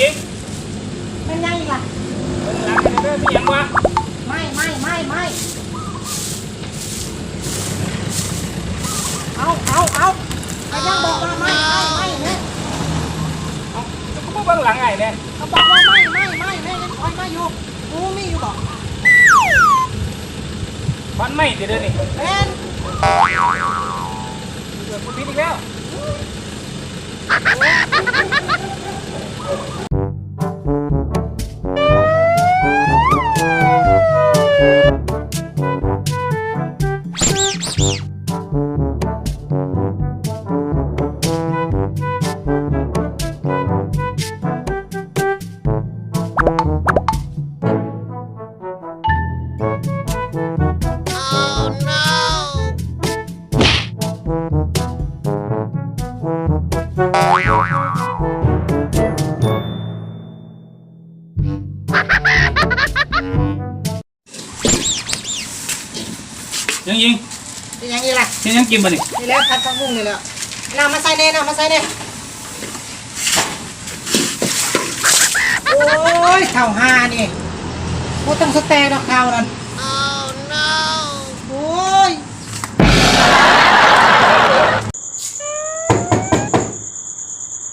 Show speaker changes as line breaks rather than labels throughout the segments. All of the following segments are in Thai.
ยิง
มันยังอีกล่ะ
เบิ่งหลังให้เด้อมีหยังวะ
ไม่ไม่ไม่ไม่เอาเอาเอาก็ยังบอกว่าไม่ไม่ไม่เนี่ย
เอาจะกูบ่เบิ่งหลังไงเนี่ย
เขาบอกว่าไม่ไม่ไม่แม่ยังคอยมาอยู่กูมีอยู่บอก
ฟันไม่ติเด้อนี่
แม่น
เกิดกูผิดอีกแล้ว ยังยิง
เป็นยังอีกล่ะ
ยังยังกินบ่นี่
นี่แล้วพัดผักบุ้งนี่แล้วน้ำมาใส่เน่น้ำมาใส่เน่โอ้ยข่าวหานี่พูดต้องสเตย์ดอกข่าวนั่น oh no โอ้ย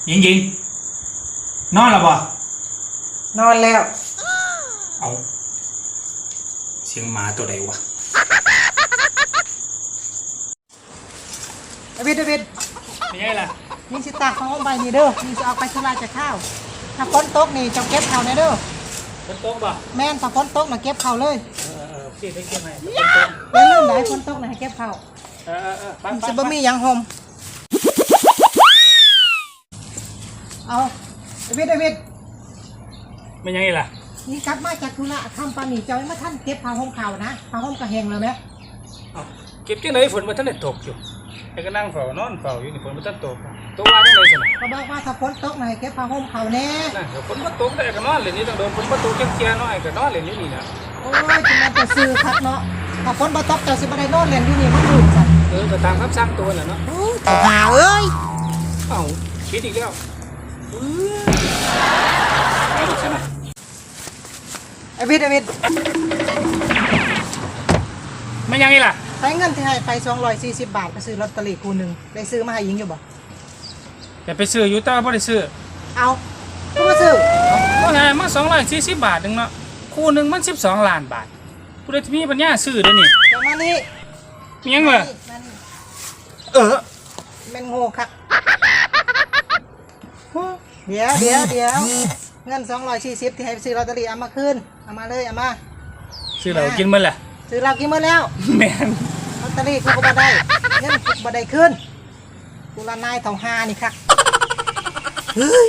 ยิงยิงนอนแล้วบ่
นอนแล้ว
เอาเสียงหมาตัวใดวะ
เดวิดเดวิด
เป็นไงล่ะ
นี่สิตากของใบนี่เด้อนี่จะเอาไปทลายจากข้าวถ้าฝนตกนี่จะเก็บข้าวในเด้อ
ฝนตกบ่
แม่นถ้าฝนตกน่ะเก็บข้าวเลย
เออเออโอเคได้เก็บให้ฝนตก
อย่าลืมได้ฝนตกน่ะให้เก็บข้าว
เออเออเออไป
มัน
ไป
สิ
ไป
บ่มีหยังห่มเอาเดวิดเดวิด
เป็นยังไงล่ะ
นี่กลับมาจากธุระทำปานนี่เจ้ายังมาท่านเก็บผ้าห่มข้าวนะผ้าห่มกระเฮงแล้วไหม
เอาเก็บจังไหนฝนมันทันได้ตกอยู่ไอ้ก็นั่งเฝ้านอนเฝ้าอยู่นี่ฝนมันทันตกตกว่าจังได๋ซั่นน่ะ
ก็บอกว่าถ้าฝนตกน่ะให้เก็บผ้าห่มข้าวแน่
นั่นเดี๋ยวฝนมันตกได้ก็นอนเล่นนี่ต้องโดนฝนมาตกเจียๆเนาะไอ้ก็นอนเล่นอยู่นี่นะ
โอ้ยจังมันจะซื้อคักเนาะถ้าฝนบ่ตกเจ้าสิบ่ได้นอนเล่นอยู่นี่มันลื่นสั่น
เออก็ตามคำสั่งตัวน่ะเนาะ
โอ้ยเอาหาเอ้ย
เอ้าคิดอีกแล้วเออไปดิฉันน่ะ
เด วิดเดวิด
ไม่ยังไงล่ะ
ใช้เงินที่ให้ไป240 บาทไปซื้อลอตเตอรี่คู่หนึงได้ซื้อมาให้หญิงอยู่บ่
แต่ไปซื้ออยู่แต่ว่าบ่ได้ซื้อ
เอาก็มาซื้อ
ว่าไงมา240บาทหนึงเนาะคู่หนึงมัน12ล้านบาทผู้ใดที่มีปัญญาซื้อเด้อนี่
เดี๋ยวมานี่
มีหยังเหรอ
มานี่
เออ
แม่นโง่คักเดี๋ยวเดี๋ยวเดี๋ยว เงิน240ที่ให้ไปซื้อลอตเตอรี่เอามาคืนเอามาเลยเอามา
ซื้อเรากินมื้อละ
ซื้อเรากินหมดแล้ว
แม่น
ลอตเตอรี่กูก็บ่ได้เงินกูบ่ได้คืนกูละนายเท่าหานี่คักเฮ้ย